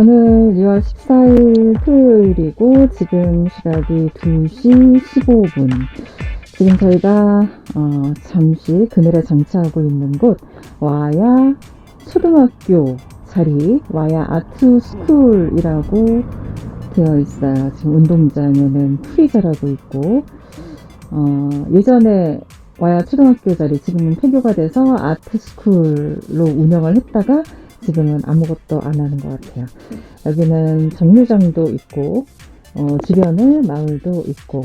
오늘 2월 14일 토요일이고 지금 시각이 2시 15분. 지금 저희가 어, 잠시 그늘에 장치하고 있는 곳 와야 초등학교 자리 와야 아트 스쿨이라고 되어 있어요. 지금 운동장에는 풀이 자라고 있고 어, 예전에 와야 초등학교 자리 지금은 폐교가 돼서 아트 스쿨로 운영을 했다가 지금은 아무것도 안 하는 것 같아요. 여기는 정류장도 있고 어, 주변에 마을도 있고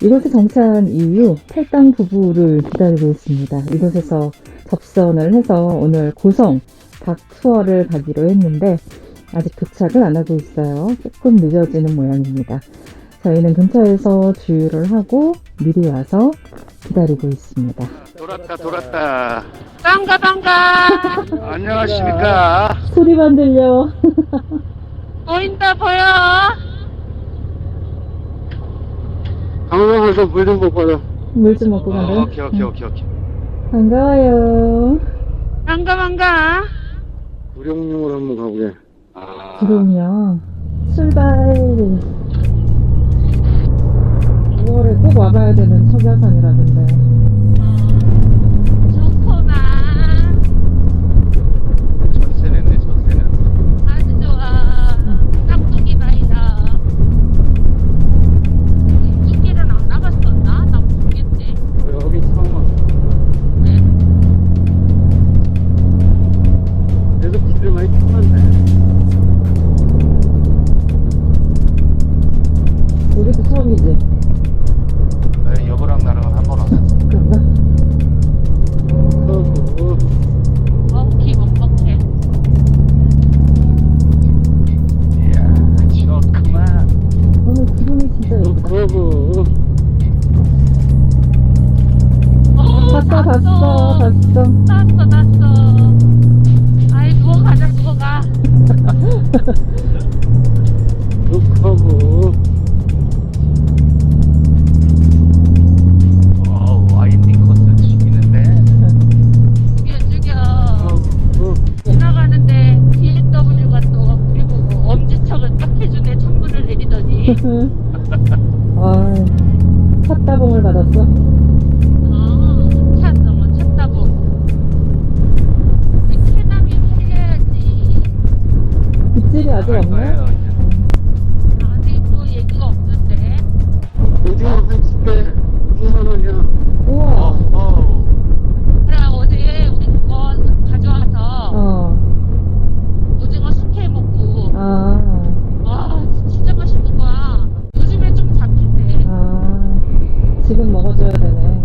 이곳에 정착한 이후 탈당 부부를 기다리고 있습니다. 이곳에서 접선을 해서 오늘 고성 닭 투어를 가기로 했는데 아직 도착을 안 하고 있어요. 조금 늦어지는 모양입니다. 저희는 근처에서 주유를 하고 미리 와서 기다리고 있습니다. 돌았다 돌았다 반가 반가 안녕하십니까 소리만 들려. 보인다 보여 방송에서 물 좀 먹고 가자 물 좀 먹고 어, 간다. 오케이 오케이 오케이 오케이 반가워요. 반가 반가 구룡령으로 한번 가보게 아 그럼요. 출발. 5월에 꼭 와봐야 되는 석야산이라던데. 아, 찻다봉을 받았어. 어, 찾, 어, 찾다보. 우리 캐남이 살려야지. 빗질이 아직 갈 없나? 거예요, 이제. 아직 뭐 얘기가 없는데. 오징어 한 집에 6만 원이야. 우와. 어, 어. 그래, 어제 우리 그거 가져와서 어. 오징어 숙회 먹고. 아. 와, 진짜 맛있는 거야. 요즘에 좀 잡힌대. 아. 지금 먹어줘야 되네.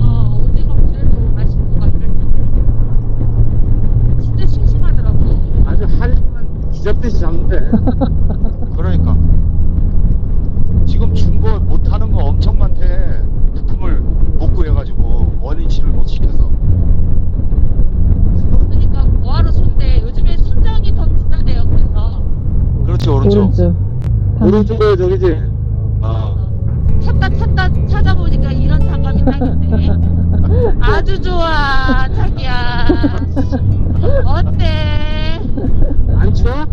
어, 오징어 그래도 맛있는 거 같을 텐데. 진짜 싱싱하더라고. 아주 할리만 기잡듯이 잡는데. 그러니까. 지금 중고 못하는 거 엄청 많대. 부품을 못 구해가지고 원위치를 못 시켜서. 그러니까 뭐하러 손대. 요즘에 순정이 더 비싸대요, 그래서. 오른쪽. 방- 오른쪽에 저기지. 아. 찾다 찾다 찾아보니까 이런 장갑이 딱 있네. 아주 좋아, 자기야. 어때? 안 추워?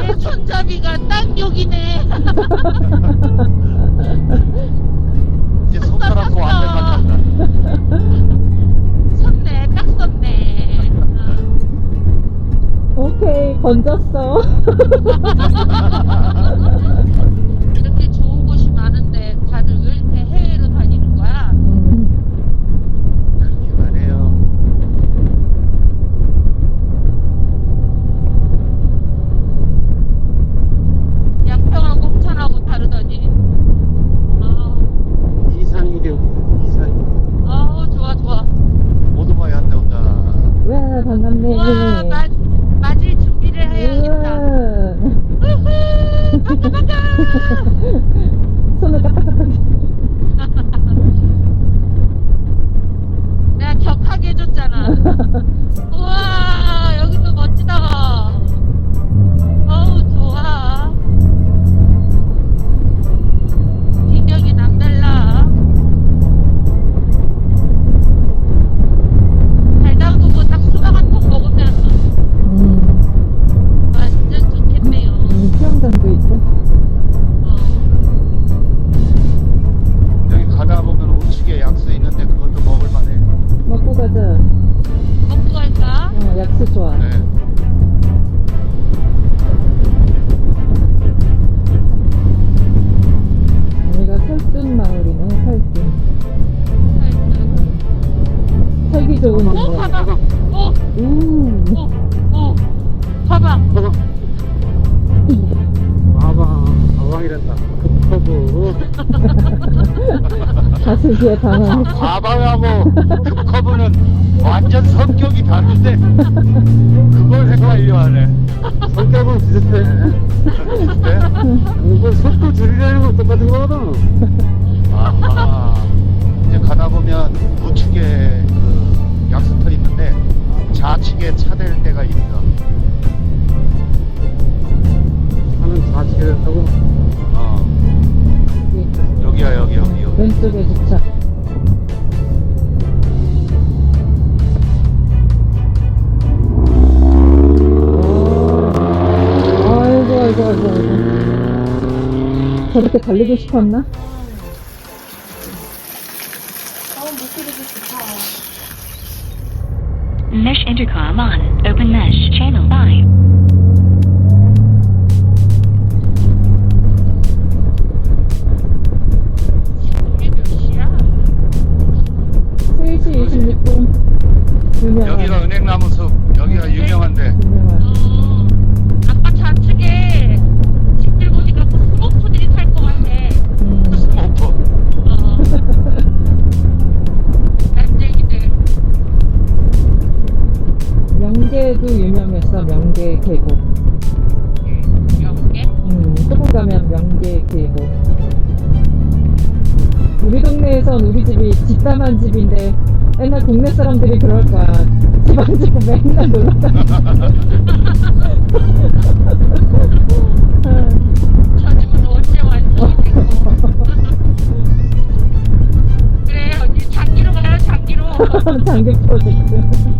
내 손잡이가 딱 여기네. 이제 손가락 고 안될만 한다. 어. 오케이, 건졌어. 봐봐. 봐봐. 봐봐. 가방이란다. 급커브. 가수기에 당황했어. 가방하고 급커브는 완전 성격이 다른데 그걸 헷갈려 하네. 성격은 비슷해. 비슷해? 이거 속도 줄이려는 건 똑같은 거거든. 아하. 이제 가다 보면 우측에 그 약수터 있는데 좌측에 차댈 데가 있어. 좌측에 된다고? 어. 여기야 여기 여기 여기. 왼쪽에 주차. 아이고, 아이고, 아이고, 아이고. 저렇게 달리고 싶었나? 명계 계곡. 우리 동네에선 우리 집이 집담한 집인데 맨날 동네 사람들이 그럴 거야. 집안 지고 맨날 놀러 다니고. 저 집은 언제 완성이 되고. 그래, 언니 장기로 가요, 장기로. 장기 프로젝트.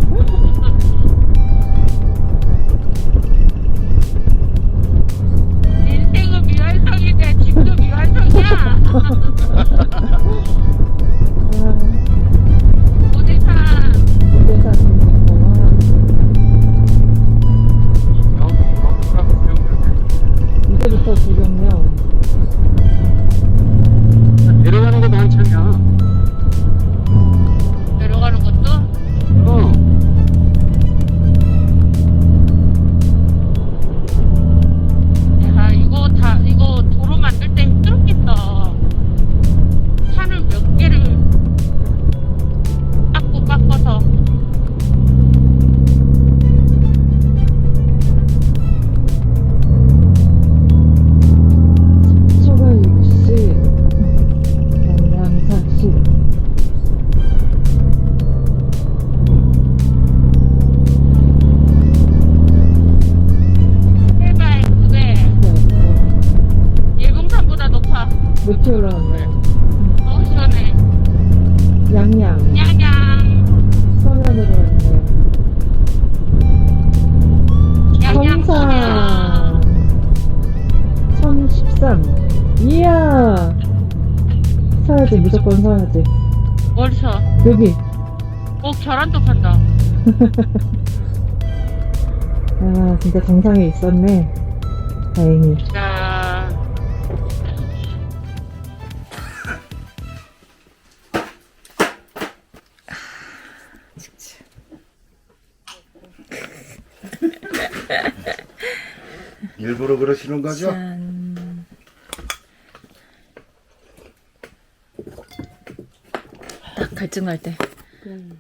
올라왔네. 어 시원해. 양양. 양양. 서면으로 왔네. 양양. 서면. 1013. 이야. 사야지, 무조건 사야지. 어디서? 여기. 꼭 계란도 판다. 아, 진짜 정상에 있었네. 다행히. 자. 일부러 그러시는 거죠? 딱 갈증날 때. 음,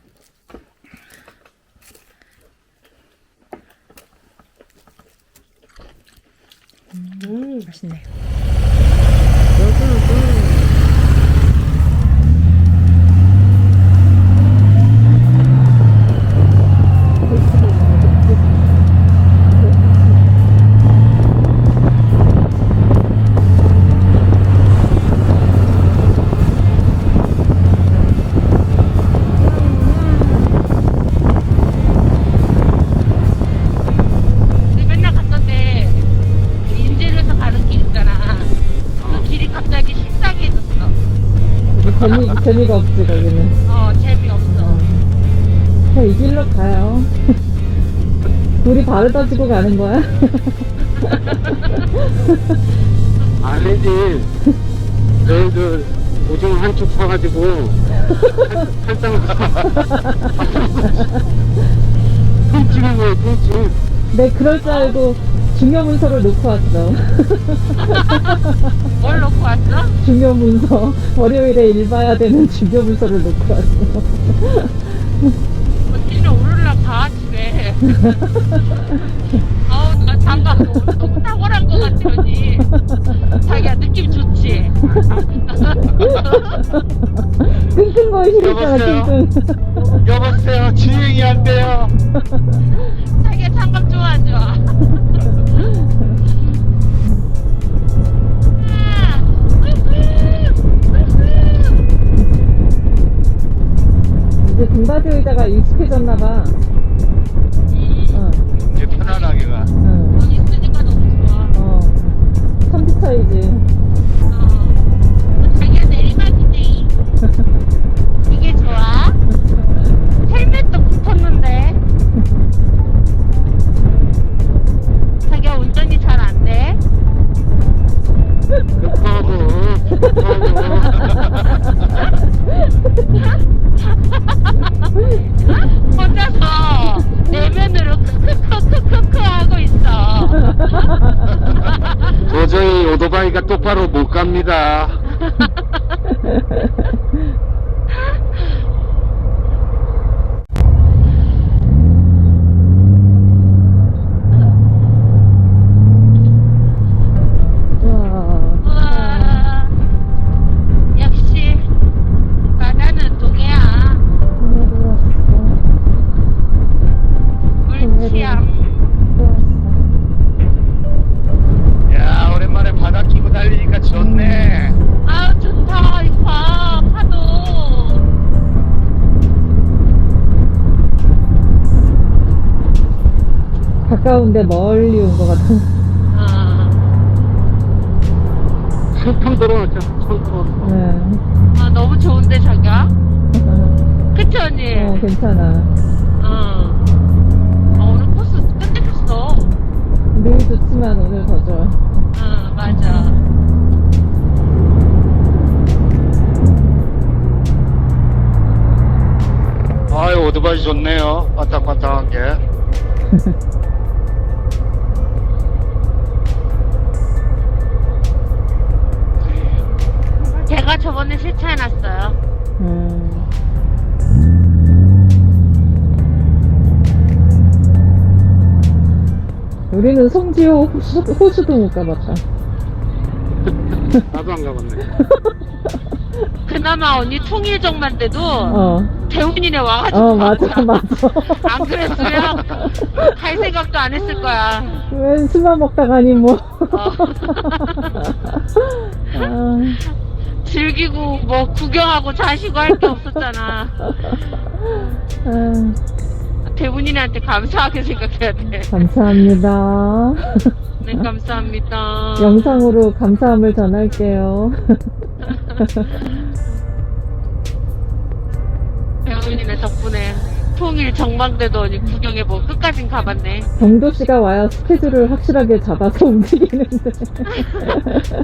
재미, 재미가 없지, 거기는. 어 재미없어. 그냥 이 길로 가요. 우리 바로 따지고 가는 거야? 아니지. 너희들 오징어 한쪽 사가지고 팔당 통 찍은 거야, 통 찍. 내 그럴 줄 알고 중요 문서를 놓고 왔어. 뭘 놓고 왔어? 중요 문서. 월요일에 읽어야 되는 중요 문서를 놓고 왔어. 언니는 오르락 가 집에. 장갑 너무, 탁월한 것 같아 언니. 자기야 느낌 좋지. 끙끙 거리시겠잖아, 여보세요? 끙끙. 여보세요 주행이 안 돼요 자기야 장갑 좋아 안 좋아? 아, 이제 등받이 의자가 익숙해졌나봐. 차이지. 어. 자기야 내리막이네. 이게 좋아? 헬멧도 붙었는데. 자기야 운전이 잘 안 돼? 똑바로 못 갑니다 가까운데 멀리 온 것 같은. 아, 한참 들어왔죠, 한참 들어왔어. 네. 아 너무 좋은데 자기야. 그치 언니? 어, 괜찮아. 어. 아, 오늘 코스 끝내줬어. 늘 좋지만 오늘 더 좋아. 응 맞아. 아유 오토바이 좋네요 반짝반짝한 게 저번에 세차해놨어요. 음. 우리는 송지호 호수, 호수도 못 가봤다. 나도 안 가봤네. 그나마 언니 통일정만 돼도 어, 대운이네 와가지고. 어, 맞아, 맞아. 안 그랬으면 갈 생각도 안 했을 거야. 왜 술만 먹다 가니, 뭐. 어. 아, 즐기고 뭐 구경하고 자시고 할 게 없었잖아. 아, 대운이네한테 감사하게 생각해야 돼. 감사합니다. 네, 감사합니다. 영상으로 감사함을 전할게요. 대운이네 덕분에 통일 정망대도 언니 구경해보고 끝까진 가봤네. 정도 씨가 와야 스케줄을 확실하게 잡아서 움직이는데.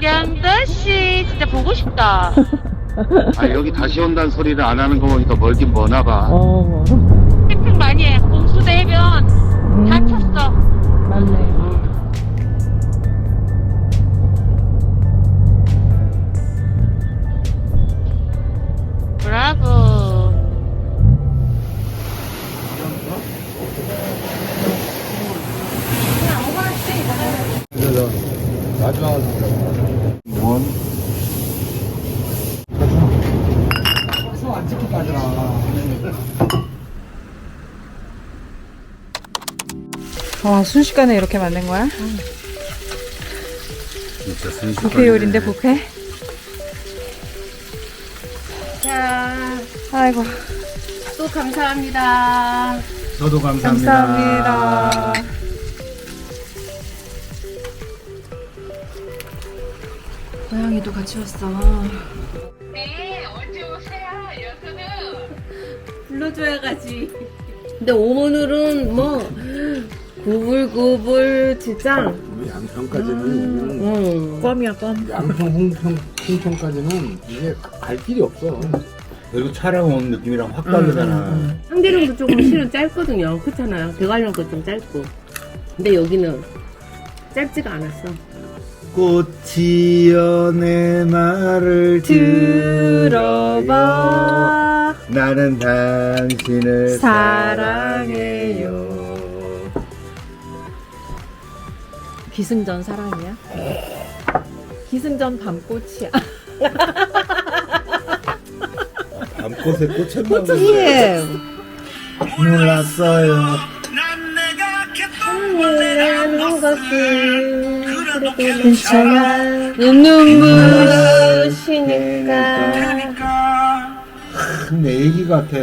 양도 씨 진짜 보고 싶다. 아 여기 다시 온다는 소리를 안 하는 거 보니까 멀긴 머나 봐 어, 와, 순식간에 이렇게 만든 거야? 진짜 순식간에 부페 요리인데, 부페? 자, 아이고, 또 감사합니다. 저도 감사합니다 감사합니다. 고양이도 같이 왔어. 네, 언제 오세요? 여수는. 불러줘야 가지. 근데 오늘은 뭐 구불구불 주장. 양평까지는 응. 껌이야 껌. 양평 홍평 홍평까지는 이게 갈 길이 없어. 그리고 차량 오는 느낌이랑 확 다르잖아. 상대령도 조금 실은 짧거든요. 그렇잖아요. 대관령도 좀 짧고. 근데 여기는 짧지가 않았어. 꽃이여 내 말을 들어봐 나는 당신을 사랑해요 기승전 사랑이야? 기승전 밤꽃이야. 밤꽃에 꽂혔나 꽃이 몰랐어요 하는 것은 그래도 괜찮아. 눈부시니까. 내 얘기 같아